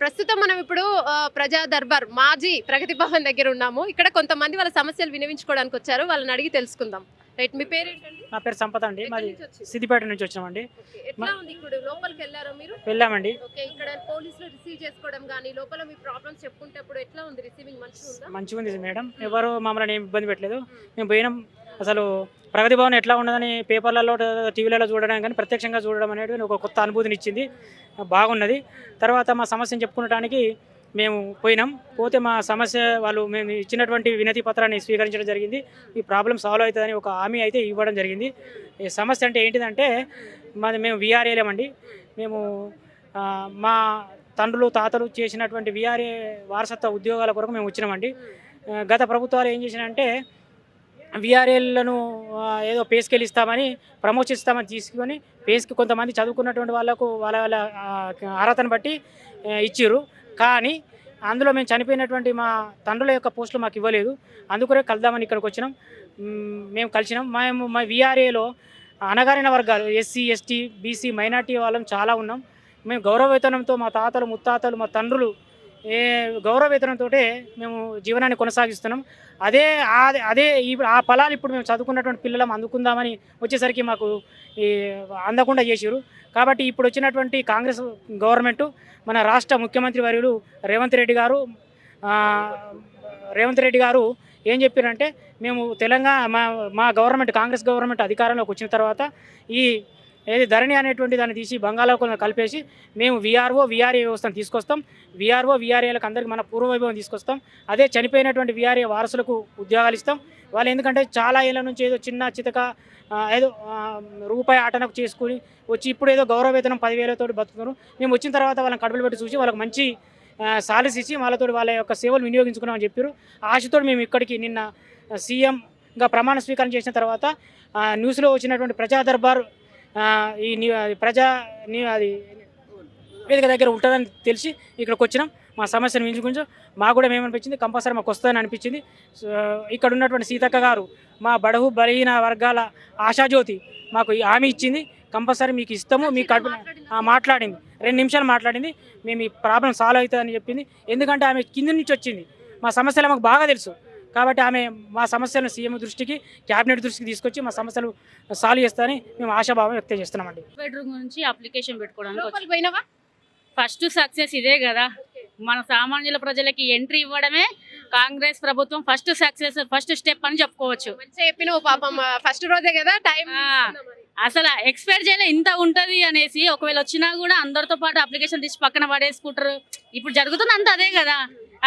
ప్రస్తుతం మనం ఇప్పుడు ప్రజా దర్బార్ మాజీ ప్రగతి భవన్ దగ్గర ఉన్నాము. ఇక్కడ కొంతమంది వాళ్ళ సమస్యలు వినవించుకోవడానికి వచ్చారు. వాళ్ళని అడిగి తెలుసుకుందాం. రైట్ మీ పేరు ఏంటండి? నా పేరు సంపద అండి. మాది? సిద్దిపేట నుంచి వచ్చామండి. ఎట్లా ఉంది ఇప్పుడు? లోపలికి వెళ్ళారా మీరు? వెళ్ళామండి. ఓకే ఇక్కడ పోలీసులు రిసీవ్ చేసుకోవడం కానీ లోపల మీ ప్రాబ్లమ్స్ చెప్పుకుంటప్పుడు ఎట్లా ఉంది? రిసీవింగ్ మంచిగా ఉందా? మంచిగా ఉంది మేడం ఎవరు మమ్మల్ని ఏం ఇబ్బంది పెట్టలేదు. మేము పోయినాం. అసలు ప్రగతి భవన్ ఎట్లా ఉండదని పేపర్లలో టీవీలలో చూడడం కానీ ప్రత్యక్షంగా చూడడం అనేది ఒక కొత్త అనుభూతిని ఇచ్చింది. బాగున్నది. తర్వాత మా సమస్యను చెప్పుకునడానికి మేము పోయినాం. పోతే మా సమస్య వాళ్ళు మేము ఇచ్చినటువంటి వినతి పత్రాన్ని స్వీకరించడం జరిగింది. ఈ ప్రాబ్లం సాల్వ్ అవుతుందని ఒక హామీ అయితే ఇవ్వడం జరిగింది. ఈ సమస్య అంటే ఏంటిదంటే మాది మేము విఆర్ఏలేమండి మేము మా తండ్రులు తాతలు చేసినటువంటి విఆర్ఏ వారసత్వ ఉద్యోగాల కొరకు మేము వచ్చినామండి. గత ప్రభుత్వాలు ఏం చేసినంటే విఆర్ఏలను ఏదో పేస్కెళ్ళి ఇస్తామని ప్రమోషన్ ఇస్తామని తీసుకొని పేస్కి కొంతమంది చదువుకున్నటువంటి వాళ్ళకు వాళ్ళ వాళ్ళ అర్హతను బట్టి ఇచ్చారు కానీ అందులో మేము చనిపోయినటువంటి మా తండ్రుల యొక్క పోస్టులు మాకు ఇవ్వలేదు. అందుకనే కలుద్దామని ఇక్కడికి వచ్చినాం. మేము కలిసినాం. మేము మా విఆర్ఏలో అనగారిన వర్గాలు ఎస్సీ ఎస్టీ బీసీ మైనార్టీ వాళ్ళం చాలా ఉన్నాం. మేము గౌరవ వేతనంతో మా తాతలు ముత్తాతలు మా తండ్రులు ఏ గౌరవ వేతనంతో మేము జీవనాన్ని కొనసాగిస్తున్నాం. అదే అదే ఇప్పుడు ఆ ఫలాలు ఇప్పుడు మేము చదువుకున్నటువంటి పిల్లలం అందుకుందామని వచ్చేసరికి మాకు ఈ అందకుండా చేసారు కాబట్టి ఇప్పుడు వచ్చినటువంటి కాంగ్రెస్ గవర్నమెంట్ మన రాష్ట్ర ముఖ్యమంత్రి వర్యులు రేవంత్ రెడ్డి గారు రేవంత్ రెడ్డి గారు ఏం చెప్పారంటే మేము తెలంగాణ మా మా గవర్నమెంట్ కాంగ్రెస్ గవర్నమెంట్ అధికారంలోకి వచ్చిన తర్వాత ఈ ఏది ధరణి అనేటువంటి దాన్ని తీసి బంగాళాఖాతంలో కలిపేసి మేము విఆర్ఓ విఆర్ఏ వ్యవస్థను తీసుకొస్తాం. విఆర్ఓ విఆర్ఏలకు అందరికీ మన పూర్వవైభవం తీసుకొస్తాం. అదే చనిపోయినటువంటి విఆర్ఏ వారసులకు ఉద్యోగాలు ఇస్తాం. వాళ్ళు ఎందుకంటే చాలా ఏళ్ళ నుంచి ఏదో చిన్న చితక ఏదో రూపాయి ఆటనకు చేసుకుని వచ్చి ఇప్పుడు ఏదో గౌరవ వేతనం పదివేలతో బతుకుతున్నారు. మేము వచ్చిన తర్వాత వాళ్ళని కడుపులు పెట్టి చూసి వాళ్ళకి మంచి సాలరీస్ ఇచ్చి వాళ్ళతో వాళ్ళ యొక్క సేవలు వినియోగించుకున్నామని చెప్పారు. ఆశతో మేము ఇక్కడికి నిన్న సీఎంగా ప్రమాణ స్వీకారం చేసిన తర్వాత న్యూస్లో వచ్చినటువంటి ప్రజా దర్బార్ ఈ న్యూ అది ప్రజా అది వేదిక దగ్గర ఉంటుందని తెలిసి ఇక్కడికి వచ్చినాం. మా సమస్యను వించుకుంటాం మాకు కూడా ఏమనిపించింది కంపల్సరీ మాకు వస్తుందని అనిపించింది. ఇక్కడ ఉన్నటువంటి సీతక్క గారు మా బడహు బలహీన వర్గాల ఆశాజ్యోతి మాకు హామీ ఇచ్చింది. కంపల్సరీ మీకు ఇస్తాము మీ కడుపు ఆ, మాట్లాడింది. రెండు నిమిషాలు మాట్లాడింది. మేము ఈ ప్రాబ్లం సాల్వ్ అవుతుందని చెప్పింది. ఎందుకంటే ఆమె కింది నుంచి వచ్చింది. మా సమస్యలు మాకు బాగా తెలుసు. కాబట్టి ఆమె మా సమస్యలను సీఎం దృష్టికి క్యాబినెట్ దృష్టికి తీసుకొచ్చి మా సమస్యలు సాల్వ్ చేస్తారని మేము ఆశాభావం వ్యక్తం చేస్తున్నామండి. బెడ్రూమ్ గురించి అప్లికేషన్ పెట్టుకోవడానికి ఫస్ట్ సక్సెస్ ఇదే కదా. మన సామాన్యుల ప్రజలకి ఎంట్రీ ఇవ్వడమే కాంగ్రెస్ ప్రభుత్వం ఫస్ట్ సక్సెస్ ఫస్ట్ స్టెప్ అని చెప్పుకోవచ్చు. మంచిగా చెప్పినావు పాపం. ఫస్ట్ రోజే కదా టైం. అసలు ఎక్స్పెక్ట్ చేయలే ఇంత ఉంటది అనేసి ఒకవేళ వచ్చినా కూడా అందరితో పాటు అప్లికేషన్ తీసి పక్కన పడేసుకుంటారు. ఇప్పుడు జరుగుతుంది అంత అదే కదా.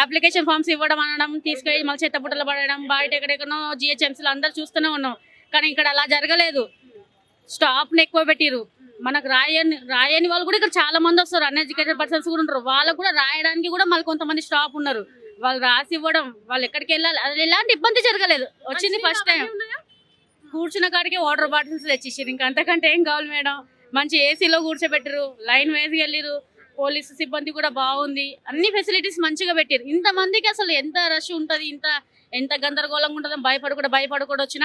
అప్లికేషన్ ఫామ్స్ ఇవ్వడం అనడం తీసుకెళ్ళి మళ్ళీ చెత్త బుట్టలు పడడం బయట ఎక్కడెక్కడో జిహెచ్ఎంసీలు అందరు చూస్తూనే ఉన్నాం. కానీ ఇక్కడ అలా జరగలేదు. స్టాఫ్ని ఎక్కువ పెట్టిరు మనకు రాయని రాయని వాళ్ళు కూడా ఇక్కడ చాలా మంది వస్తారు. అన్ఎడ్యుకేటెడ్ పర్సన్స్ కూడా ఉంటారు. వాళ్ళకు కూడా రాయడానికి కూడా మళ్ళీ కొంతమంది స్టాఫ్ ఉన్నారు. వాళ్ళు రాసి ఇవ్వడం వాళ్ళు ఎక్కడికి వెళ్ళాలి అది ఎలాంటి ఇబ్బంది జరగలేదు. వచ్చింది ఫస్ట్ టైం కూర్చున్న కాడికి వాటర్ బాటిల్స్ తెచ్చేసారు ఇంకా అంతకంటే ఏం కావాలి మేడం? మంచి ఏసీలో కూర్చోబెట్టరు లైన్ వైజ్గా వెళ్ళిరు పోలీసు సిబ్బంది కూడా బాగుంది. అన్ని ఫెసిలిటీస్ మంచిగా పెట్టారు ఇంత మందికి అసలు ఎంత రష్ ఉంటుంది ఇంత ఎంత గందరగోళంగా ఉంటుందని భయపడి కూడా భయపడి కూడా వచ్చిన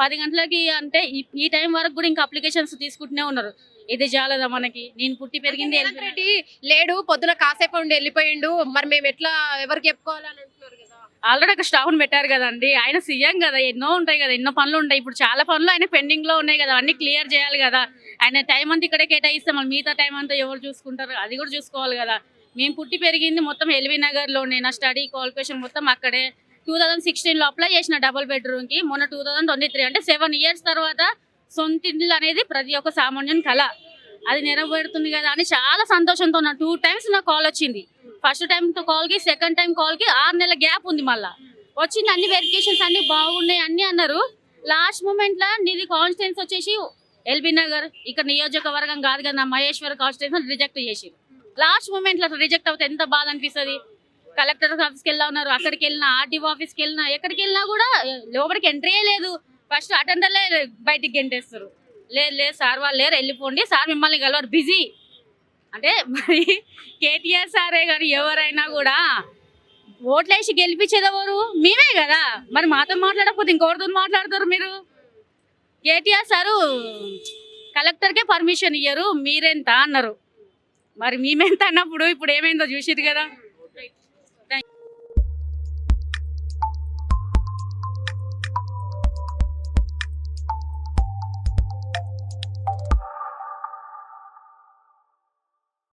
పది గంటలకి అంటే ఈ- టైం వరకు కూడా ఇంకా అప్లికేషన్స్ తీసుకుంటూనే ఉన్నారు. ఇది చాలదా మనకి? నేను పుట్టి పెరిగింది రెడ్డి లేడు పొద్దున కాసేపు ఉండి వెళ్ళిపోయిండు. మరి మేము ఎట్లా ఎవరికి చెప్పుకోవాలని అంటున్నారు కదా? ఆల్రెడీ ఒక స్టాఫ్ని పెట్టారు కదండి. ఆయన సీఎం కదా. ఎన్నో ఉంటాయి కదా. ఎన్నో పనులు ఉంటాయి. ఇప్పుడు చాలా పనులు ఆయన పెండింగ్లో ఉన్నాయి కదా. అన్ని క్లియర్ చేయాలి కదా. ఆయన టైం అంతా ఇక్కడే కేటాయిస్తే. మళ్ళీ మిగతా టైం అంతా ఎవరు చూసుకుంటారు? అది కూడా చూసుకోవాలి కదా. మేము పుట్టి పెరిగింది మొత్తం ఎల్వి నగర్లోనే. నా స్టడీ క్వాలిఫికేషన్ మొత్తం అక్కడే. టూ థౌసండ్ సిక్స్టీన్లో అప్లై చేసిన డబుల్ బెడ్రూమ్కి మొన్న టూ థౌసండ్ ట్వంటీ త్రీ అంటే సెవెన్ ఇయర్స్ తర్వాత సొంత ఇల్లు అనేది ప్రతి ఒక్క సామాన్యుని కళ. అది నెరవేరుతుంది కదా అని చాలా సంతోషంతో నా టూ టైమ్స్ నాకు కాల్ వచ్చింది. ఫస్ట్ టైం కాల్కి సెకండ్ టైం కాల్కి ఆరు నెలల గ్యాప్ ఉంది మళ్ళా. వచ్చింది అన్ని వెరిఫికేషన్స్ అన్ని బాగున్నాయి అన్ని అన్నారు. లాస్ట్ మూమెంట్లో నీది కాన్స్టిట్యూన్స్ వచ్చేసి ఎల్బీ నగర్ ఇక్కడ నియోజకవర్గం కాదు కదా మహేశ్వర్ కాన్స్టిట్యూన్స్ రిజెక్ట్ చేసి లాస్ట్ మూమెంట్లో రిజెక్ట్ అవుతే ఎంత బాధ అనిపిస్తుంది? కలెక్టర్ ఆఫీస్కి వెళ్ళా ఉన్నారు అక్కడికి వెళ్ళినా ఆర్టీఓ ఆఫీస్కి వెళ్ళినా ఎక్కడికి వెళ్ళినా కూడా లోపలికి ఎంట్రీ లేదు. ఫస్ట్ అటెండర్లే బయటికి గెంటేస్తారు. లేదు లేదు సార్ వాళ్ళు లేరు వెళ్ళిపోండి. సార్ మిమ్మల్ని కలవరు. బిజీ అంటే మరి కేటీఆర్ సారే కానీ ఎవరైనా కూడా ఓట్లేసి గెలిపించేది ఎవరు? మేమే కదా. మరి మాతో మాట్లాడకపోతే ఇంకెవరితో మాట్లాడతారు మీరు? కేటీఆర్ సారు కలెక్టర్కే పర్మిషన్ ఇయ్యరు మీరెంత అన్నారు. మరి మేమెంత అన్నప్పుడు ఇప్పుడు ఏమైందో చూసిరు కదా.